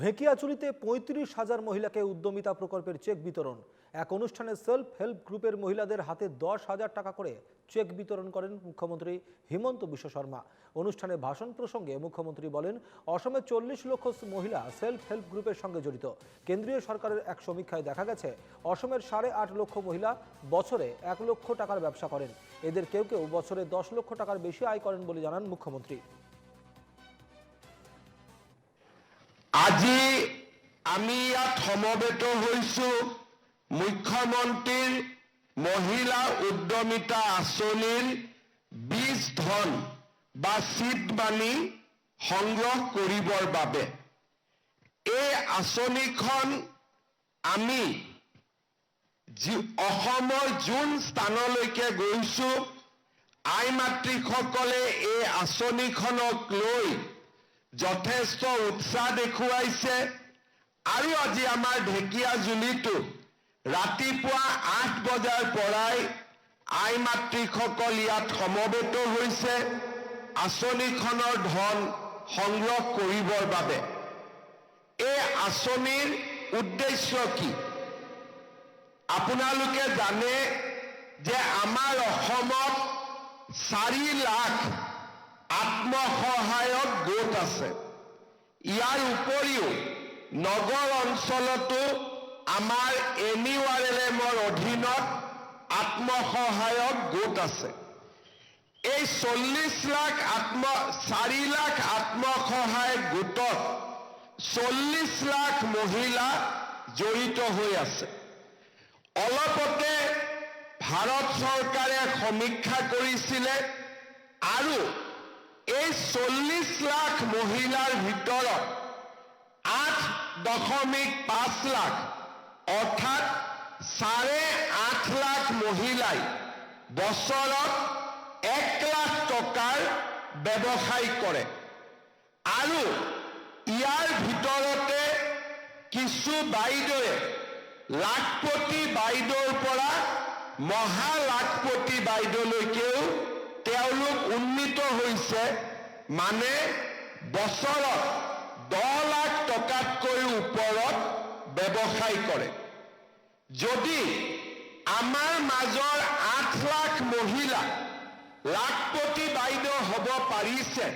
ভেকিয়াচুরিতে পঁয়ত্রিশ হাজার মহিলাকে উদ্যমিতা প্রকল্পের চেক বিতরণ। এক অনুষ্ঠানে সেলফ হেল্প গ্রুপের মহিলাদের হাতে দশ হাজার টাকা করে চেক বিতরণ করেন মুখ্যমন্ত্রী হিমন্ত বিশ্ব শর্মা। অনুষ্ঠানে ভাষণ প্রসঙ্গে মুখ্যমন্ত্রী বলেন, অসমে চল্লিশ লক্ষ মহিলা সেলফ হেল্প গ্রুপের সঙ্গে জড়িত। কেন্দ্রীয় সরকারের এক সমীক্ষায় দেখা গেছে, অসমের সাড়ে আট লক্ষ মহিলা বছরে এক লক্ষ টাকার ব্যবসা করেন। এদের কেউ কেউ বছরে দশ লক্ষ টাকার বেশি আয় করেন বলে জানান মুখ্যমন্ত্রী। আজি আমি ইয়াত সমবেত হৈছো মুখ্যমন্ত্ৰীৰ মহিলা উদ্যমিতা আঁচনিৰ বীজ ধন বা চিট মানি সংগ্ৰহ কৰিবৰ বাবে। এই আঁচনিখন আমি যি অসমৰ যোন স্থানলৈকে গৈছো, আই মাতৃসকলে এই আঁচনিখনক লৈ যথেষ্ট উৎসাহ দেখুৱাইছে। আৰু আজি আমাৰ ঢেকীয়াজুলিতো ৰাতিপুৱা আঠ বজাৰ পৰাই আই মাতৃসকল ইয়াত সমবেত হৈছে। আঁচনিখনৰ ধন সংগ্ৰহ কৰিবৰ বাবে। এই আঁচনিৰ উদ্দেশ্য কি? আপোনালোকে জানে যে আমাৰ অসমত চাৰি লাখ আত্মসহায়ক গোট আছে। ইয়াৰ উপৰিও নগৰ অঞ্চলতো আমাৰ এন ইউ আৰ এল এমৰ অধীনত আত্মসহায়ক গোট আছে। এই চল্লিছ লাখ আত্ম, চাৰি লাখ আত্মসহায়ক গোটত চল্লিছ লাখ মহিলা জড়িত হৈ আছে। অলপতে ভাৰত চৰকাৰে সমীক্ষা কৰিছিলে আৰু এই চল্লিছ লাখ মহিলাৰ ভিতৰত আঠ দশমিক পাঁচ লাখ, অৰ্থাৎ চাৰে আঠ লাখ মহিলাই বছৰত এক লাখ টকাৰ ব্যৱসায় কৰে। আৰু ইয়াৰ ভিতৰতে কিছু বাইদেৱে লাখপতি বাইদেউৰ পৰা মহা লাখপতি বাইদেউলৈকেও তেওঁলোক উন্নীত হৈছে মানে বছৰত দহ লাখ টকাতকৈ ওপৰত ব্যৱসায় কৰে। যদি আমাৰ মাজৰ আঠ লাখ মহিলা লাখপতি বাইদেউ হ'ব পাৰিছে